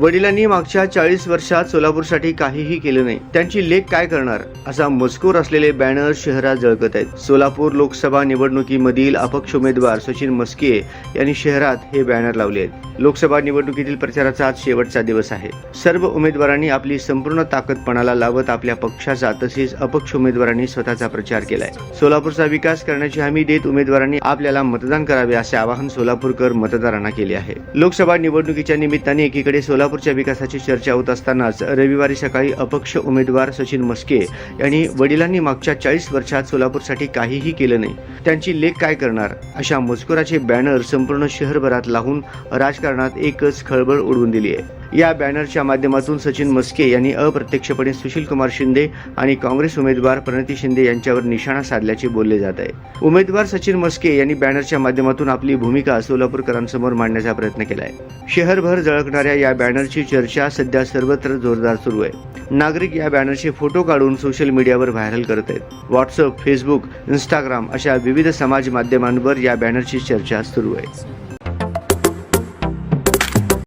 वडिलांनी मागच्या चाळीस वर्षात सोलापूरसाठी काहीही केलं नाही. त्यांची लेख काय करणार? असा मजकूर असलेले बॅनर शहरात जळकत आहेत. सोलापूर लोकसभा निवडणुकीमधील अपक्ष उमेदवार सचिन मस्के यांनी शहरात हे बॅनर लावले आहेत. लोकसभा निवडणुकीतील प्रचाराचा आज शेवटचा दिवस आहे. सर्व उमेदवारांनी आपली संपूर्ण ताकदपणाला लावत आपल्या पक्षाचा तसेच अपक्ष उमेदवारांनी स्वतःचा प्रचार केलाय. सोलापूरचा विकास करण्याची हमी देत उमेदवारांनी आपल्याला मतदान करावे असे आवाहन सोलापूरकर मतदारांना केले आहे. लोकसभा निवडणुकीच्या निमित्ताने एकीकडे सोलापूरच्या विकासाची चर्चा होत असतानाच रविवारी सकाळी अपक्ष उमेदवार सचिन मस्के यांनी वडिलांनी मागच्या चाळीस वर्षात सोलापूरसाठी काहीही केलं नाही. त्यांची लेख काय करणार? अशा मजकुराचे बॅनर संपूर्ण शहरभरात लावून राजकारणात एकच खळबळ उडवून दिली आहे. या बॅनरच्या माध्यमातून सचिन मस्के यांनी अप्रत्यक्षपणे सुशील कुमार शिंदे आणि काँग्रेस उमेदवार प्रणिती शिंदे यांच्यावर निशाणा साधल्याचे बोलले जात आहे. उमेदवार सचिन मस्के यांनी बॅनरच्या माध्यमातून आपली भूमिका सोलापूरकरांसमोर मांडण्याचा प्रयत्न केलाय. शहरभर झळकणाऱ्या या बॅनरची चर्चा सध्या सर्वत्र जोरदार सुरू आहे. नागरिक या बॅनरचे फोटो काढून सोशल मीडियावर व्हायरल करत आहेत. व्हॉट्सअप फेसबुक इंस्टाग्राम अशा विविध समाज माध्यमांवर या बॅनरची चर्चा सुरू आहे.